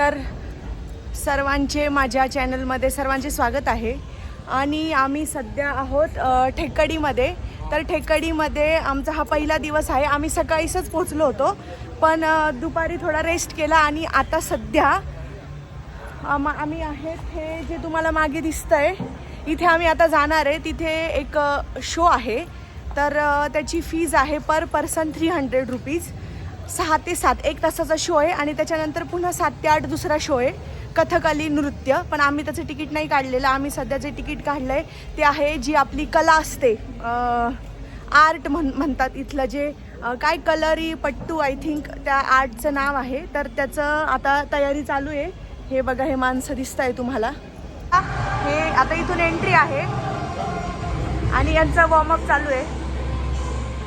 तर सर्वांचे माझ्या चॅनलमध्ये सर्वांचे स्वागत आहे. आणि आम्ही सध्या आहोत ठेकडीमध्ये. तर ठेकडीमध्ये आमचा हा पहिला दिवस आहे. आम्ही सकाळीच पोचलो होतो पण दुपारी थोडा रेस्ट केला आणि आता सध्या आम आम्ही आहेत हे जे तुम्हाला मागे दिसतंय इथे आम्ही आता जाणार आहे. तिथे एक शो आहे. तर त्याची फीज आहे per person three hundred rupees सहा ते सात एक तासाचा शो आहे आणि त्याच्यानंतर पुन्हा सात ते आठ दुसरा शो आहे. कथकली नृत्य. पण आम्ही त्याचं तिकीट नाही काढलेलं. आम्ही सध्या जे तिकीट काढलं आहे ते आहे जी आपली कला असते. आर्ट म्हण म्हणतात इथलं जे काय कलरी पट्टू आय थिंक त्या आर्टचं नाव आहे. तर त्याचं आता तयारी चालू आहे. हे बघा हे माणसं दिसत आहे तुम्हाला. हे आता इथून एंट्री आहे. आणि यांचं वॉर्मअप चालू आहे.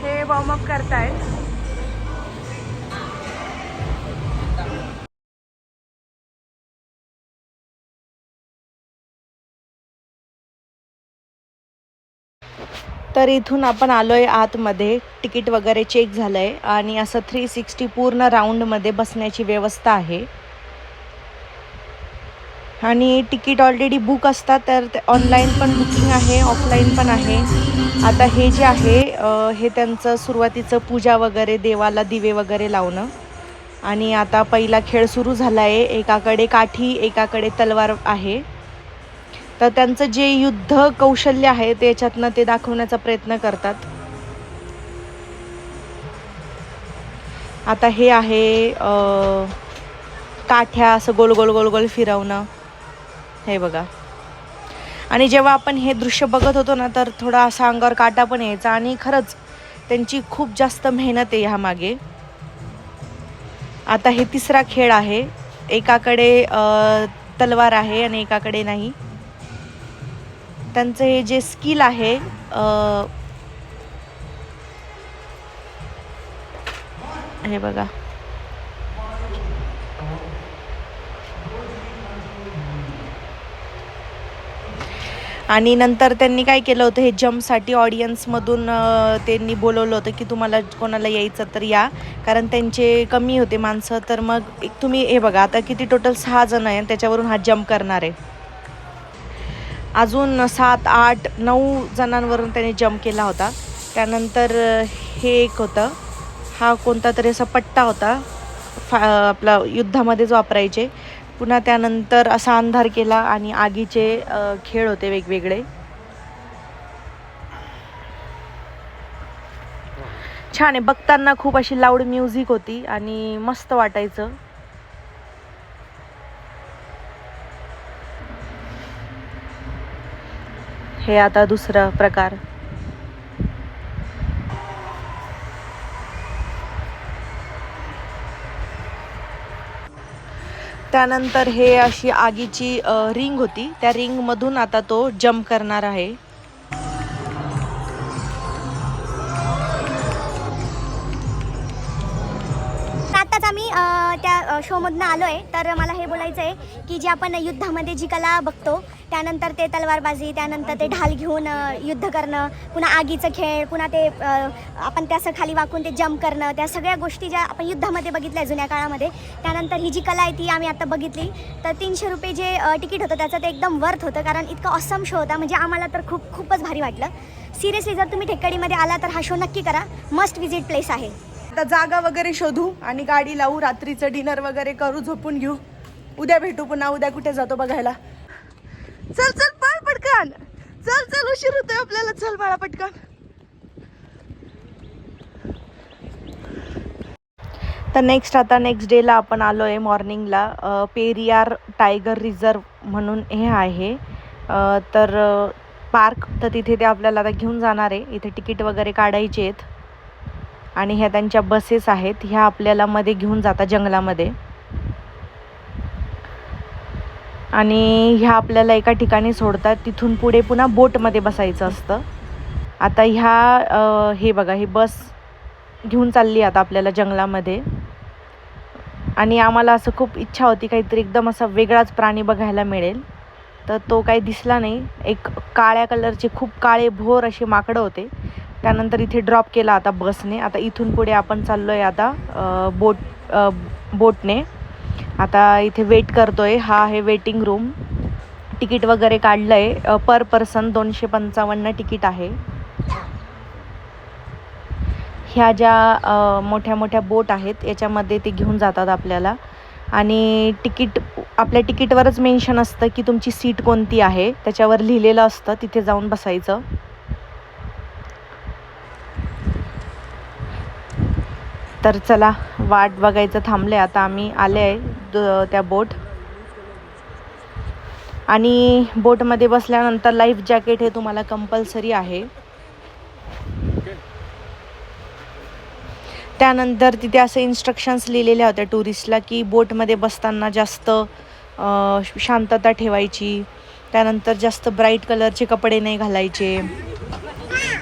हे वॉर्मअप करतायत. तर इथून आपण आलो आहे आतमध्ये. तिकीट वगैरे चेक झालं आहे आणि असं थ्री सिक्स्टी पूर्ण राऊंडमध्ये बसण्याची व्यवस्था आहे. आणि तिकीट ऑलरेडी बुक असतात तर ऑनलाईन पण बुकिंग आहे ऑफलाईन पण आहे. आता हे जे आहे हे त्यांचं सुरुवातीचं पूजा वगैरे देवाला दिवे वगैरे लावणं. आणि आता पहिला खेळ सुरू झाला आहे एकाकडे काठी एकाकडे तलवार आहे. तर त्यांचं जे युद्ध कौशल्य आहे त्याच्यातनं ते दाखवण्याचा प्रयत्न करतात. आता हे आहे काठ्या असं गोल गोल गोल गोल फिरवणं. हे बघा. आणि जेव्हा आपण हे दृश्य बघत होतो ना तर थोडा असा अंगावर काटा पण यायचा आणि खरंच त्यांची खूप जास्त मेहनत आहे ह्या मागे आता हे तिसरा खेळ आहे. एकाकडे तलवार आहे आणि एकाकडे नाही. त्यांचं हे जे स्किल आहे हे बघा. आणि नंतर त्यांनी काय केलं होतं हे जम्पसाठी ऑडियन्समधून त्यांनी बोलवलं होतं की तुम्हाला कोणाला यायचं तर या. कारण त्यांचे कमी होते माणसं तर मग एक तुम्ही हे बघा आता किती टोटल सहा जण आहे त्याच्यावरून हा जम्प करणार आहे. अजून सात आठ नऊ जणांवरून त्याने जम्प केला होता. त्यानंतर हे एक होतं. हा कोणता तरी असा पट्टा होता फा आपला युद्धामध्येच वापरायचे. पुन्हा त्यानंतर असा अंधार केला आणि आगीचे खेळ होते वेगवेगळे. छान आहे. बघताना खूप अशी लाऊड म्युझिक होती आणि मस्त वाटायचं. हे आता दुसरा प्रकार. त्यानंतर हे अशी आगीची रिंग होती. त्या रिंगमधून आता तो जम्प करणार आहे. त्या शोमधनं आलो आहे तर मला हे बोलायचं आहे की जे आपण युद्धामध्ये जी कला बघतो त्यानंतर ते तलवारबाजी त्यानंतर ते ढाल घेऊन युद्ध करणं पुन्हा आगीचं खेळ पुन्हा ते आपण त्याचं खाली वाकून ते जम्प करणं त्या सगळ्या गोष्टी ज्या आपण युद्धामध्ये बघितल्या जुन्या काळामध्ये त्यानंतर ही जी कला आहे ती आम्ही आता बघितली. तर तीनशे रुपये जे तिकीट होतं त्याचं ते एकदम वर्थ होतं कारण इतका ऑसम शो होता म्हणजे आम्हाला तर खूप खूपच भारी वाटलं. सिरियसली जर तुम्ही ठेकडीमध्ये आला तर हा शो नक्की करा. मस्ट विजिट प्लेस आहे. आता जागा वगैरे शोधू आणि गाडी लावू रात्रीचं डिनर वगैरे करू झोपून घेऊ. उद्या भेटू पुन्हा उद्या कुठे जातो बघायला. चल चल पळ पटकन. चल चल उशीर होतोय आपल्याला. चल बाळा पटकन. तर नेक्स्ट आता नेक्स्ट डेला आपण आलो आहे मॉर्निंगला पेरियार टायगर रिझर्व म्हणून हे आहे. तर पार्क तर तिथे ते आपल्याला आता घेऊन जाणार आहे. इथे तिकीट वगैरे काढायचे आहेत. आणि ह्या त्यांच्या बसेस आहेत ह्या आपल्याला मध्ये घेऊन जातात जंगलामध्ये. आणि ह्या आपल्याला एका ठिकाणी सोडतात तिथून पुढे पुन्हा बोटमध्ये बसायचं असतं. आता ह्या हे बघा ही बस घेऊन चालली आता आपल्याला जंगलामध्ये. आणि आम्हाला असं खूप इच्छा होती काहीतरी एकदम असा वेगळाच प्राणी बघायला मिळेल. तर तो काही दिसला नाही. एक काळ्या कलरचे खूप काळे भोर असे माकडं होते. त्यानंतर इथे ड्रॉप केला आता बसने आता इथून पुढे आपण चाललो आहे आता बोट बोटने आता इथे वेट करतो आहे हा आहे वेटिंग रूम तिकीट वगैरे काढलं आहे पर पर्सन दोनशे पंचावन्न तिकीट आहे. ह्या ज्या मोठ्या मोठ्या बोट आहेत याच्यामध्ये ते घेऊन जातात आपल्याला. आणि तिकीट आपल्या तिकीटवरच मेन्शन असतं की तुमची सीट कोणती आहे. त्याच्यावर लिहिलेलं असतं तिथे जाऊन बसायचं. तर चला वाट बघायचं थांबले आता आम्ही आले आहे द- त्या बोट आणि बोटमध्ये बसल्यानंतर लाईफ जॅकेट हे तुम्हाला कंपल्सरी आहे. त्यानंतर तिथे असे इन्स्ट्रक्शन्स लिहिलेल्या होत्या टुरिस्टला की बोटमध्ये बसताना जास्त शांतता ठेवायची. त्यानंतर जास्त ब्राईट कलरचे कपडे नाही घालायचे.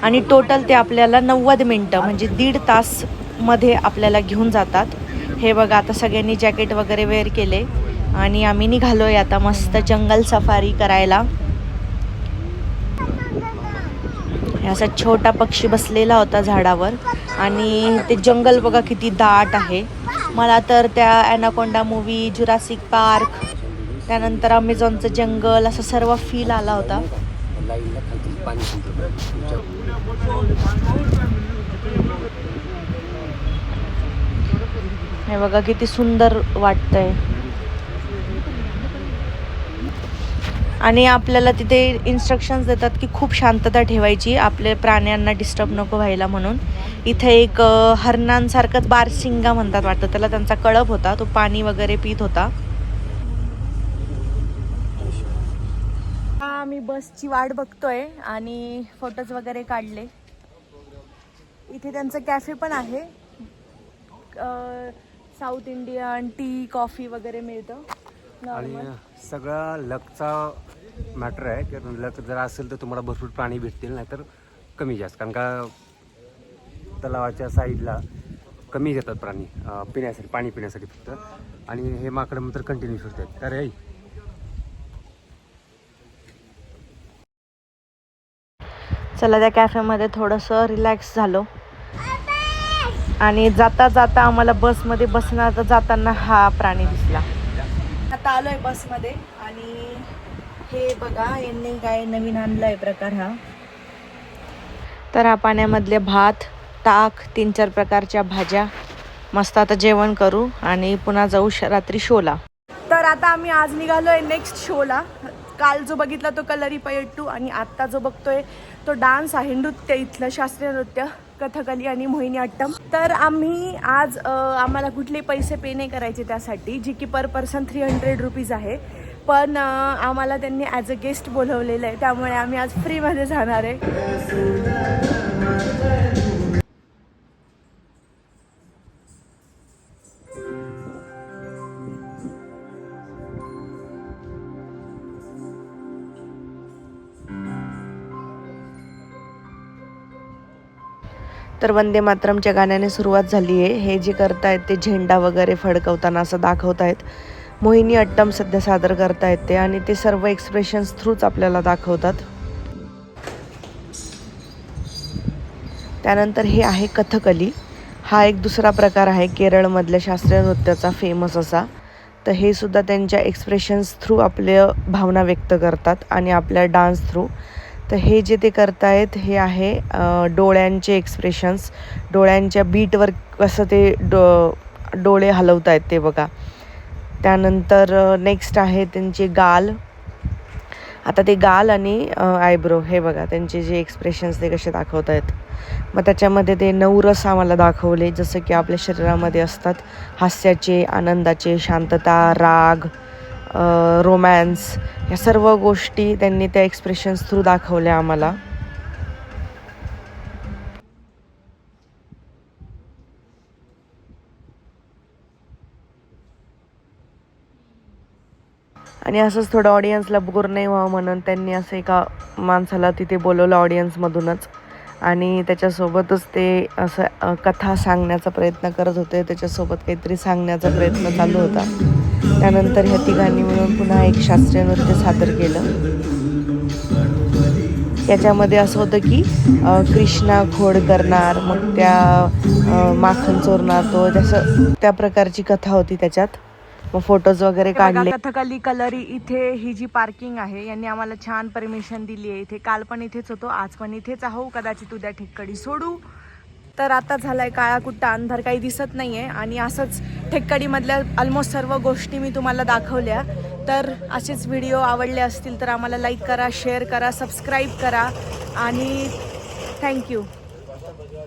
आणि टोटल ते आपल्याला नव्वद मिनटं म्हणजे दीड तास मध्ये आपल्याला घेऊन जातात. हे बघा आता सगळ्यांनी जॅकेट वगैरे वेअर केले. आणि आम्ही निघालो आहे आता मस्त जंगल सफारी करायला. असा छोटा पक्षी बसलेला होता झाडावर. आणि ते जंगल बघा किती दाट आहे. मला तर त्या ॲनाकोंडा मूवी जुरासिक पार्क त्यानंतर अमेझॉनचं जंगल असं सर्व फील आला होता. हे बघा किती सुंदर वाटतंय. आणि आपल्याला तिथे इन्स्ट्रक्शन्स देतात की खूप शांतता ठेवायची आपले प्राण्यांना डिस्टर्ब नको व्हायला म्हणून. इथे एक हरणांसारखंच बारसिंगा म्हणतात वाटतं. त्याला त्यांचा कळप होता तो पाणी वगैरे पित होता. हा आम्ही बसची वाट बघतोय आणि फोटोज वगैरे काढले. इथे त्यांचं कॅफे पण आहे. साऊथ इंडियन टी कॉफी वगैरे मिळतं आणि नॉर्मल सगळा लकचा मॅटर आहे की लक जर असेल तर तुम्हाला भरपूर प्राणी भेटतील नाहीतर कमी जास्त. कारण का तलावाच्या साईडला कमी घेतात प्राणी अं, पिण्यासाठी पाणी पिण्यासाठी फक्त. आणि हे माकडं तर कंटिन्यू फिरतात. अरे ऐ, चला त्या कॅफेमध्ये थोडंसं रिलॅक्स झालो. आणि जाता जाता आम्हाला बसमध्ये बसणार जाताना हा प्राणी दिसला. आता आलोय बसमध्ये आणि हे बघा यांनी काय नवीन आणलाय प्रकार हा. तर हा पाण्यामधले भात ताक तीन चार प्रकारच्या भाज्या. मस्त आता जेवण करू आणि पुन्हा जाऊ रात्री शोला. तर आता आम्ही आज निघालोय नेक्स्ट शोला काल जो बघितला तो कलरी पयट्टू आणि आत्ता जो बघतोय तो डान्स आहे नृत्य इथलं शास्त्रीय नृत्य. कथकली आणि मोहिनी अट्टम. तर आम्ही आज आम्हाला कुठले पैसे पे नाही करायचे त्यासाठी जी की per person three hundred rupees आहे. पण आम्हाला त्यांनी ॲज अ गेस्ट बोलवलेलं आहे त्यामुळे आम्ही आज फ्रीमध्ये जाणार आहे. तर वंदे मातरमच्या गाण्याने सुरुवात झाली आहे. हे जे करतायत ते झेंडा वगैरे फडकवताना असं दाखवतायत. मोहिनी अट्टम सध्या सादर करतायत ते आणि ते सर्व एक्सप्रेशन्स थ्रूच आपल्याला दाखवतात. त्यानंतर हे आहे कथकली. हा एक दुसरा प्रकार आहे केरळमधल्या शास्त्रीय नृत्याचा फेमस असा. तर हे सुद्धा त्यांच्या एक्सप्रेशन्स थ्रू आपल्या भावना व्यक्त करतात आणि आपल्या डान्स थ्रू तर हे जे ते करतायत हे आहे डोळ्यांचे एक्सप्रेशन्स डोळ्यांच्या बीटवर कसं ते डो डोळे हलवतायत ते बघा. त्यानंतर नेक्स्ट आहे त्यांचे गाल. आता ते गाल आणि आयब्रो हे बघा त्यांचे जे एक्सप्रेशन्स ते कसे दाखवत आहेत मग त्याच्यामध्ये ते नवरस आम्हाला दाखवले जसं की आपल्या शरीरामध्ये असतात हास्याचे आनंदाचे शांतता राग रोमॅन्स या सर्व गोष्टी त्यांनी त्या एक्सप्रेशन्स थ्रू दाखवल्या आम्हाला. आणि असंच थोडं ऑडियन्सला बोर नाही व्हावं म्हणून त्यांनी असं एका माणसाला तिथे बोलवलं ऑडियन्समधूनच आणि त्याच्यासोबतच ते असं कथा सांगण्याचा प्रयत्न करत होते. त्याच्यासोबत काहीतरी सांगण्याचा प्रयत्न चालू होता. त्यानंतर ह्या तिघांनी मिळून पुन्हा एक शास्त्रीय नृत्य सादर केलं. याच्यामध्ये असं होतं की कृष्णा खोड करणार मग त्या माखन चोरणार तो जसं त्या प्रकारची कथा होती त्याच्यात. मग फोटोज वगैरे काढले. कथकली कलरी इथे ही जी पार्किंग आहे यांनी आम्हाला छान परमिशन दिली आहे. इथे काल पण इथेच होतो आज पण इथेच आहो कदाचित उद्या ठिकडी सोडू. तर आता झालाय काळा कुट्टा. अंधार काही दिसत नाहीये. आणि असंच ठेक्कडीमधल्या ऑलमोस्ट सर्व गोष्टी मी तुम्हाला दाखवल्या. तर असेच व्हिडिओ आवडले असतील तर आम्हाला लाईक करा शेअर करा सबस्क्राईब करा. आणि थँक्यू